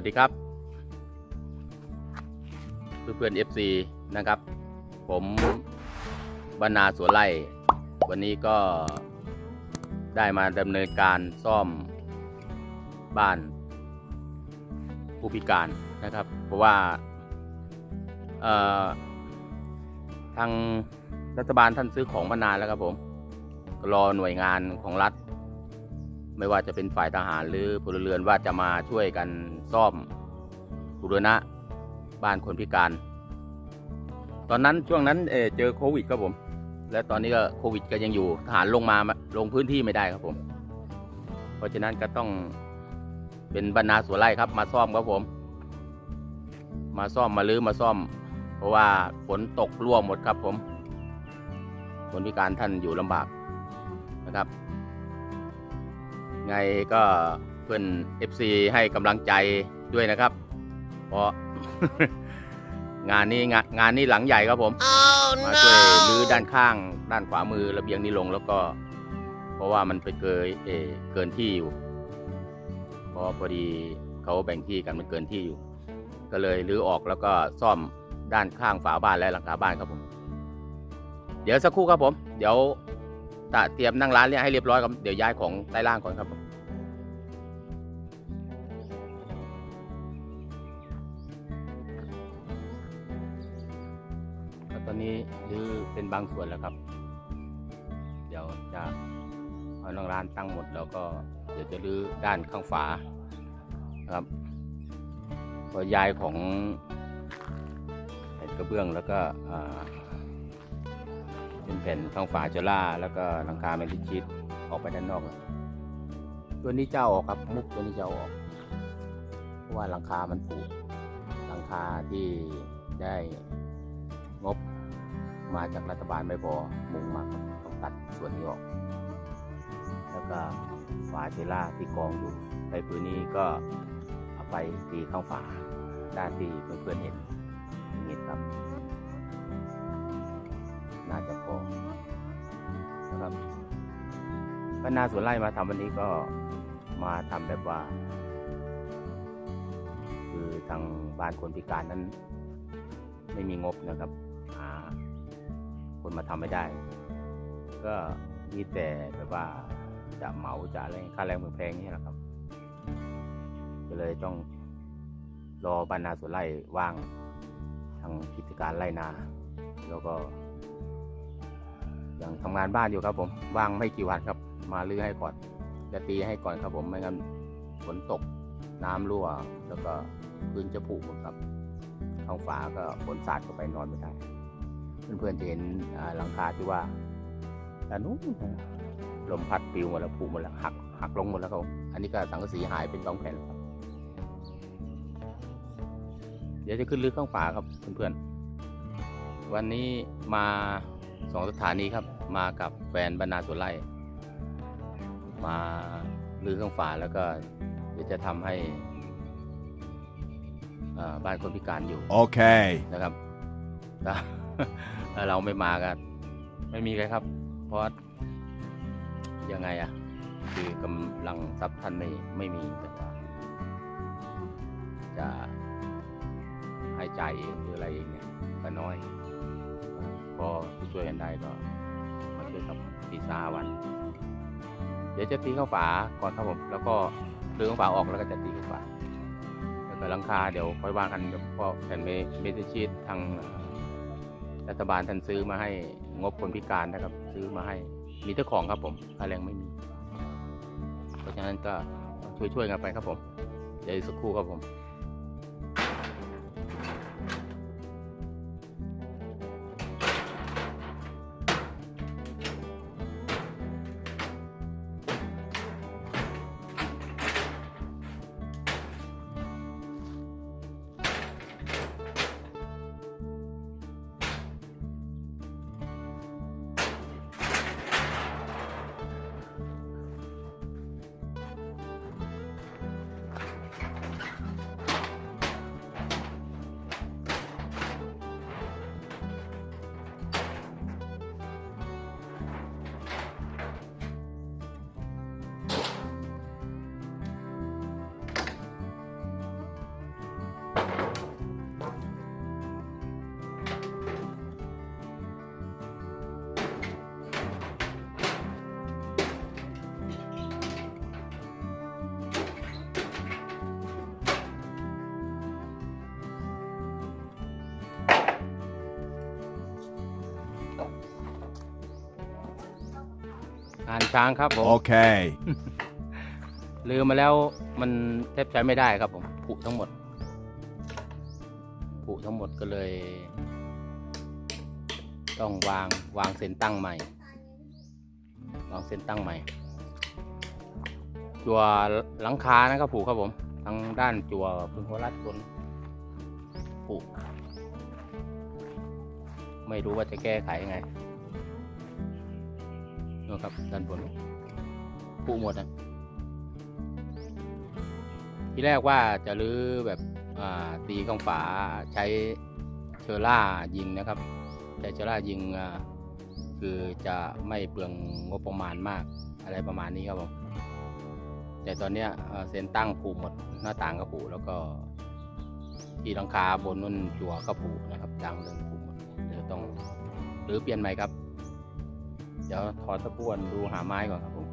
วัสดีครับ เพื่อนเพื่อนเอฟซีนะครับ ผมบรรณาสวนไร่ วันนี้ก็ได้มาดำเนินการซ่อมบ้านผู้พิการนะครับ เพราะว่าทางรัฐบาลท่านซื้อของมานานแล้วครับผม รอหน่วยงานของรัฐ ไม่ว่าจะเป็นฝ่ายทหารหรือพลเรือนว่าจะมาช่วยกันซ่อมบูรณะบ้านคนพิการ ตอนนั้นช่วงนั้นเเจอโควิดครับผม และตอนนี้ก็โควิดก็ยังอยู่ทหารลงมาลงพื้นที่ไม่ได้ครับผม เพราะฉะนั้นก็ต้องเป็นบรรณาสวนไร่ครับมาซ่อมครับผม มาซ่อมมาลื้อมาซ่อม เพราะว่าฝนตกร่วงหมดครับผมคนพิการท่านอยู่ลำบากนะครับ ไงก็เพื่อน FC ให้กำลังใจด้วยนะครับ เพราะงานนี้งานงานนี้หลังใหญ่ครับผมมาช่วยรื้อด้านข้าง ด้านขวามือระเบียงนี้ลงแล้วก็ เพราะว่ามันไปเกินเออเกินที่อยู่เพราะพอดีเขาแบ่งที่กันมันเกินที่อยู่ ก็เลยรื้อออกแล้วก็ซ่อมด้านข้างฝาบ้านและหลังคาบ้านครับผม เดี๋ยวสักครู่ครับผม เดี๋ยวตะเตรียมนั่งร้านเนี่ยให้เรียบร้อยครับเดี๋ยวย้ายของใต้ล่างก่อนครับผม เป็นบางส่วนแล้วครับ เดี๋ยวจะเอานั่งร้านตั้งหมดแล้วก็เดี๋ยวจะรื้อด้านข้างฝานะครับก็ย้ายของแผ่นกระเบื้องแล้วก็อ่าเป็นแผ่นข้างฝาจะล่า แล้วก็หลังคาเมลิชิตออกไปด้านนอก ตัวนี้เจ้าออกครับมุกตัวนี้เจ้าออก เพราะว่าหลังคามันผุหลังคาที่ได้ มาจากรัฐบาลไม่พอมุงมาครับต้องตัดส่วนนี้ออก แล้วก็ฝาเชล่าที่กองอยู่ในพื้นนี้ก็เอาไปตีข้างฝาด้านที่เพื่อนๆเห็นเห็นครับ น่าจะพอนะครับก็นาสวนไร่มาทำวันนี้ก็มาทำแบบว่า คือทางบ้านคนพิการนั้น ไม่มีงบนะครับหา คนมาทำไม่ได้ ก็มีแต่แบบว่าจะเหมาจะอะไรค่าแรงมือแพงนี่แหละครับ ก็เลยต้องรอบรรณาสวนไร่ว่างทางกิจการไร่นา แล้วก็ยังทำงานบ้านอยู่ครับ ผมว่างไม่กี่วันครับ มาลื้อให้ก่อนจะตีให้ก่อนครับผมไม่งั้นฝนตกน้ำรั่ว แล้วก็พื้นจะผุหมดครับท้องฟ้าก็ฝนสาดเข้าไปนอนไม่ได้ เพื่อนๆจะเห็นอ่าหลังคาที่ว่าด้านนู้นนะลมพัดปลิวหมดแล้วผุหมดแล้วหักหักลงหมดแล้วครับอันนี้ก็สังกะสีหายเป็นสองแผ่นแล้วครับเดี๋ยวจะขึ้นรื้อข้างฝาครับเพื่อนๆวันนี้มาสองสถานีครับ มากับแฟนบรรณาสวนไร่มารื้อข้างฝาแล้วก็เดี๋ยวจะทำให้อ่าบ้านคนพิการอยู่ Okay. นะครับถ้าถ้า เราไม่มาก็ไม่มีใครครับ เพราะยังไงอะคือกำลังทรัพย์ท่านไม่ไม่มีแต่ว่าจะให้จ่ายเองหรืออะไรเองเนี่ยก็น้อย ก็ช่วยกันได้ก็มาช่วยครับตีสาวัน เดี๋ยวจะตีข้างฝาก่อนครับผมแล้วก็รื้อข้างฝาออกแล้วก็จะตีข้างฝาแล้วก็หลังคาเดี๋ยวค่อยว่ากันเดี๋ยวพราะแผ่นเมเมทัลชีตทาง รัฐบาลท่านซื้อมาให้งบคนพิการนะครับ ซื้อมาให้มีเจ้าของครับผมค่าแรงไม่มี เพราะฉะนั้นก็ช่วยๆกันไปครับผมเดี๋ยวสักครู่ครับผม ช้างครับผม Okay. ลืมมาแล้วมันแทบใช้ไม่ได้ครับผมผุทั้งหมดผุทั้งหมดก็เลย ต้องวางวางเส้นตั้งใหม่วางเส้นตั้งใหม่ จัวหลังคานะครับผูกครับผมทางด้านจัวพึงโคราชบนผูกไม่รู้ว่าจะแก้ไขยังไง นครับด้านบนผูกหมดนะที่แรกว่าจะรื้อแบบตีกองฝาใช้เชอร่ายิงนะครับ ใช้เชอร่ายิงคือจะไม่เปลืองงบประมาณมากอะไรประมาณนี้ครับผมแต่ตอนนี้เอ่อเส้นตั้งผูหมดหน้าต่างก็ผูแล้วก็ที่ลังคาบนนุ่นจั่วก็ผูนะครับยางเรื่องผูหมดเดี๋ยวต้องหรือเปลี่ยนใหม่ครับ เดี๋ยวถอดตะปูนดูหาไม้ก่อนครับผม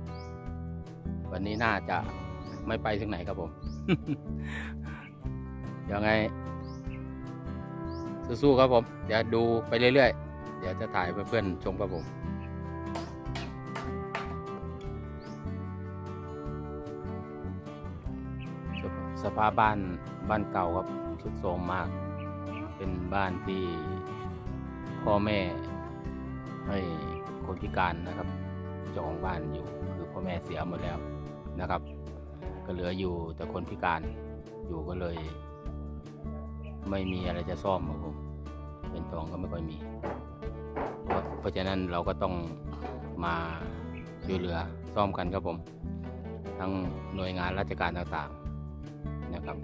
วันนี้น่าจะไม่ไปถึงไหนครับผมยังไง สู้ๆครับผม เดี๋ยวดูไปเรื่อยๆ เดี๋ยวจะถ่ายเพื่อนๆชมครับผมสภสภาพบ้านบ้านเก่าครับสุดโทรมมาก เป็นบ้านที่พ่อแม่ให้ คนพิการนะครับเจ้าของบ้านอยู่คือพ่อแม่เสียหมดแล้วนะครับ ก็เหลืออยู่แต่คนพิการอยู่ก็เลย ไม่มีอะไรจะซ่อมครับผมเป็นทองก็ไม่ค่อยมี เพราะฉะนั้นเราก็ต้องมาช่วยเหลือซ่อมกันครับผม ทั้งหน่วยงานราชการต่างๆนะครับ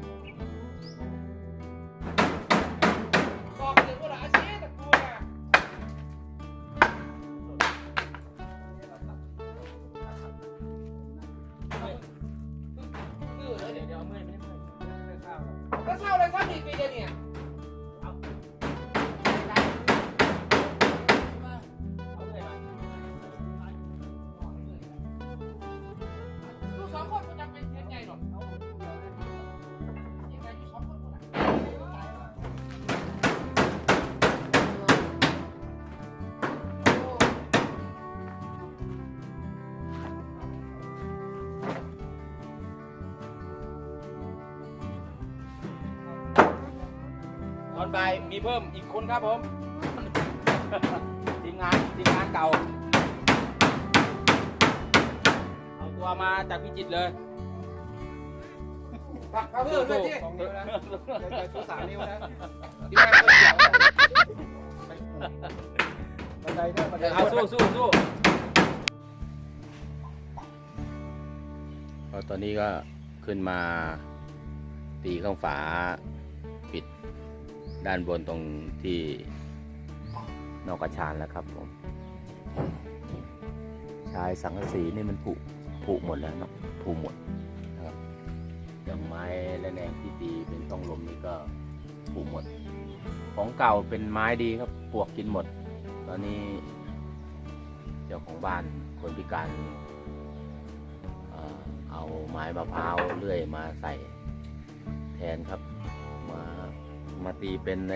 เลยเดี๋ยวเดี๋ยวเมื่อยไม่เมื่อกก็เช่าเลยครับอีกปีเดียเนี่ย อนบ่ายมีเพิ่มอีกคนครับผมทีมงานทีมงานเก่า เอาตัวมาจากพิจิตรเลยพักเพื่อนเลยที่สองนิ้วนะอย่าอย่าชูสามนิ้วนะที่แม่เพื่อนเดียวบันไดเนี่ยบันไดเอาสู้สู้สู้ก็ตอนนี้ก็ขึ้นมาตีข้างฝาปิด ด้านบนตรงที่นอกกระชานแล้วครับผมชายสังกะสีนี่มันผุผุหมดแล้วเนาะผุหมดนะครับอย่างไม้และแนงที่ตีเป็นต้องลมนี่ก็ผุหมด ของเก่าเป็นไม้ดีครับปวกกินหมด ตอนนี้เจ้าของบ้านคนพิการเอาไม้มะพร้าวเลื่อยมาใส่แทนครับ มาตีเป็นใน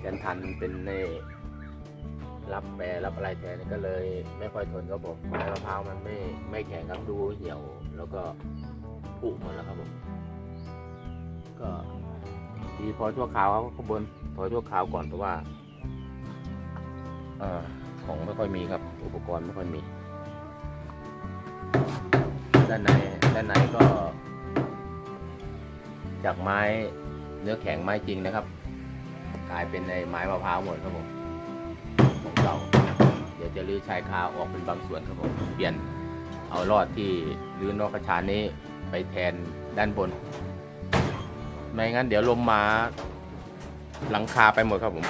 แกนทันเป็นในรับแปรรับอะไรแทนก็เลยไม่ค่อยทนครับผมไม้มะพร้าวมันไม่ไม่แข็งครับดูเหี่ยว แล้วก็ผุหมดแล้วครับผมก็ดีพอชั่วคราวครับข้างบนพอชั่วคราวก่อนเพราะว่าอของไม่ค่อยมีครับ อุปกรณ์ไม่ค่อยมีด้านในด้านในก็ จากไม้ เนื้อแข็งไม้จริงนะครับ กลายเป็นในไม้มะพร้าวหมดครับผมของเก่าเดี๋ยวจะรื้อชายคาออกเป็นบางส่วนครับผมเปลี่ยนเอารอดที่รื้อนอกกระชานนี้ไปแทนด้านบน ไม่งั้นเดี๋ยวลมมาหลังคาไปหมดครับผม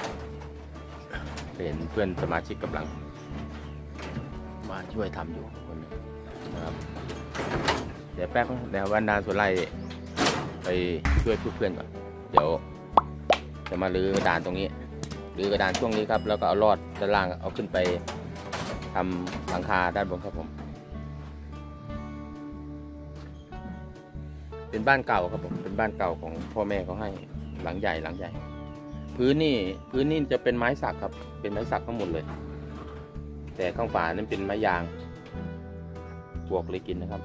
เห็นเพื่อนสมาชิกกำลัง มาช่วยทำอยู่คนหนึงนะครับ เดี๋ยวแป๊บเดี๋ยววันดานสุไลไปช่วยเพื่อนๆก่อน เดี๋ยวจะมาลื้อกระดานตรงนี้ลื้อกระดานช่วงนี้ครับ แล้วก็เอาลอดด้านล่างเอาขึ้นไปทำหลังคาด้านบนครับผม เป็นบ้านเก่าครับผมเป็นบ้านเก่าของพ่อแม่เขาให้หลังใหญ่หลังใหญ่ พื้นนี่พื้นนี่จะเป็นไม้สักครับ เป็นไม้สักทั้งหมดเลย แต่ข้างฝานั้นเป็นไม้ยางปวกเลยกินนะครับ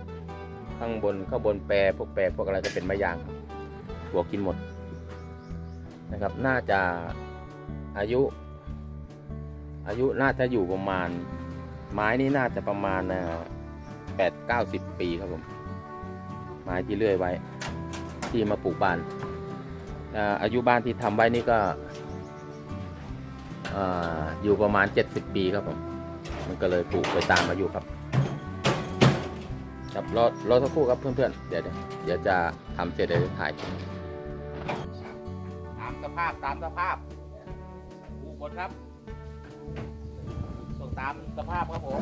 ข้างบนข้างบนแปรพวกแปรพวกอะไรก็เป็นไม้ยางครับปวกกินหมด นะครับ น่าจะอายุ อายุน่าจะอยู่ประมาณ ไม้นี่น่าจะประมาณแปดเก้าสิบปีครับผม ไม้ที่เลื่อยไว้ ที่มาปลูกบ้านอายุบ้านที่ทำไว้นี่ก็อยู่ประมาณ 70 ปีครับผม มันก็เลยปลูกไปตามอายุครับ ครับรอรอสักครู่ครับเพื่อนๆ เดี๋ยวเดี๋ยวจะทำเสร็จเดี๋ยวจะถ่าย ภาพตามสภาพปลูกหมดครับ ส่งตามสภาพครับผม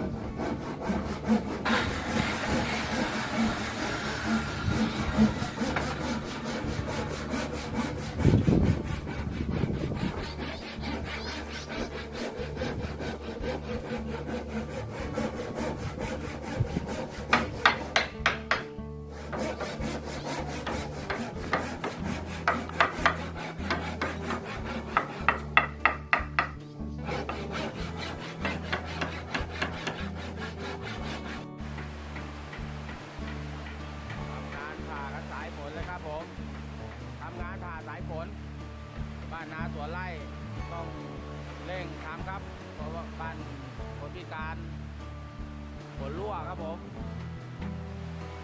บ้านนาสวนไร่ต้องเร่งทำครับ เพราะว่าบ้านคนพิการฝนรั่วครับผม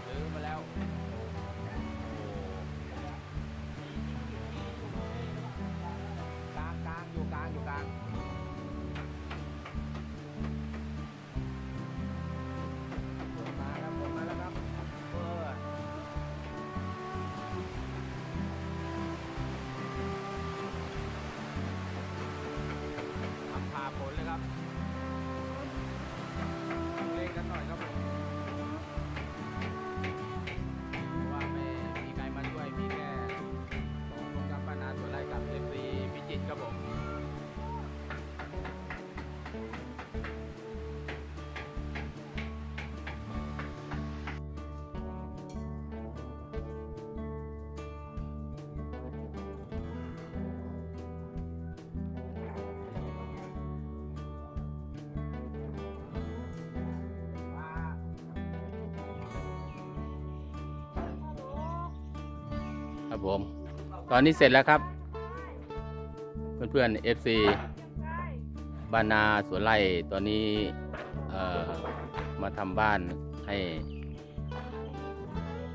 ซื้อมาแล้ว ครับผม ตอนนี้เสร็จแล้วครับ เพื่อนๆ FC บ้านนาสวนไร่ตอนนี้มาทำบ้านให้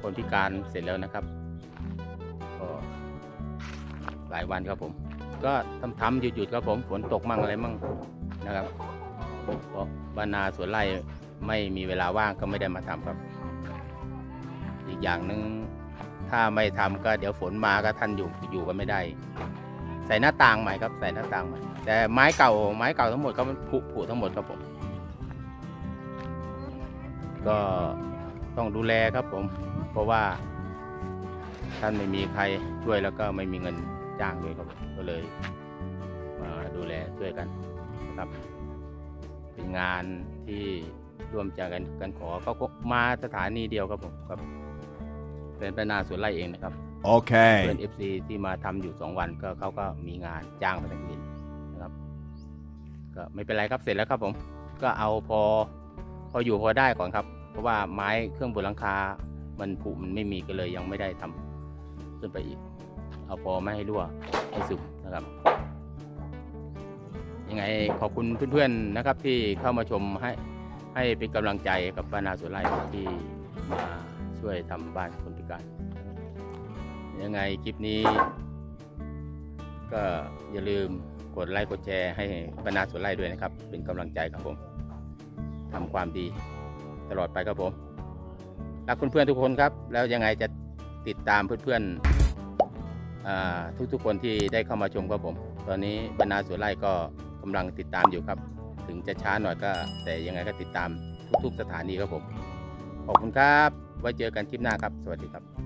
คนพิการเสร็จแล้วนะครับ ก็หลายวันครับผม ก็ทำทำๆหยุดๆครับผมฝนตกมั่งอะไรมั่งนะครับเพราะบ้านนาสวนไร่ไม่มีเวลาว่างก็ไม่ได้มาทำครับ อีกอย่างหนึ่ง ถ้าไม่ทำก็เดี๋ยวฝนมาก็ท่านอยู่อยู่กันไม่ได้ ใส่หน้าต่างใหม่ครับ ใส่หน้าต่างใหม่ แต่ไม้เก่าไม้เก่าทั้งหมดก็มันผุผุทั้งหมดครับผม ก็ต้องดูแลครับผม เพราะว่า ท่านไม่มีใครช่วยแล้วก็ไม่มีเงินจ้างด้วยครับก็เลยมาดูแลช่วยกันนะครับ เป็นงานที่ร่วมใจกันกันขอเขาก็มาสถานีเดียวครับผมครับ เป็นปนาสวนไร่เองนะครับเพื่อน Okay. FC ที่มาทำอยู่2วันก็เขาก็มีงานจ้างมาทางนี้นะครับ ก็ไม่เป็นไรครับเสร็จแล้วครับผมก็เอาพอ พออยู่พอได้ก่อนครับ เพราะว่าไม้เครื่องบนหลังคา มันผุมันไม่มีก็เลยยังไม่ได้ทำขึ้นไปอีก เอาพอไม่ให้รั่วให้สึมนะครับยังไงขอบคุณเพื่อนๆนะครับ ที่เข้ามาชมให้ให้เป็นกำลังใจกับบ้านนาสุไลที่มา ช่วยทำบ้านคนพิการ ยังไงคลิปนี้ ก็อย่าลืมกดไลค์กดแชร์ให้บรรณาสุไลด้วยนะครับ เป็นกำลังใจครับผมทำความดีตลอดไปครับผม รักเพื่อนๆทุกคนครับ แล้วยังไงจะติดตามเพื่อนๆอ่าทุกๆคนที่ได้เข้ามาชมครับผม ตอนนี้บรรณาสุไลก็กำลังติดตามอยู่ครับ ถึงจะช้าหน่อยก็ แต่ยังไงก็ติดตามทุกๆสถานีครับผม ขอบคุณครับ ไว้เจอกันคลิปหน้าครับ สวัสดีครับ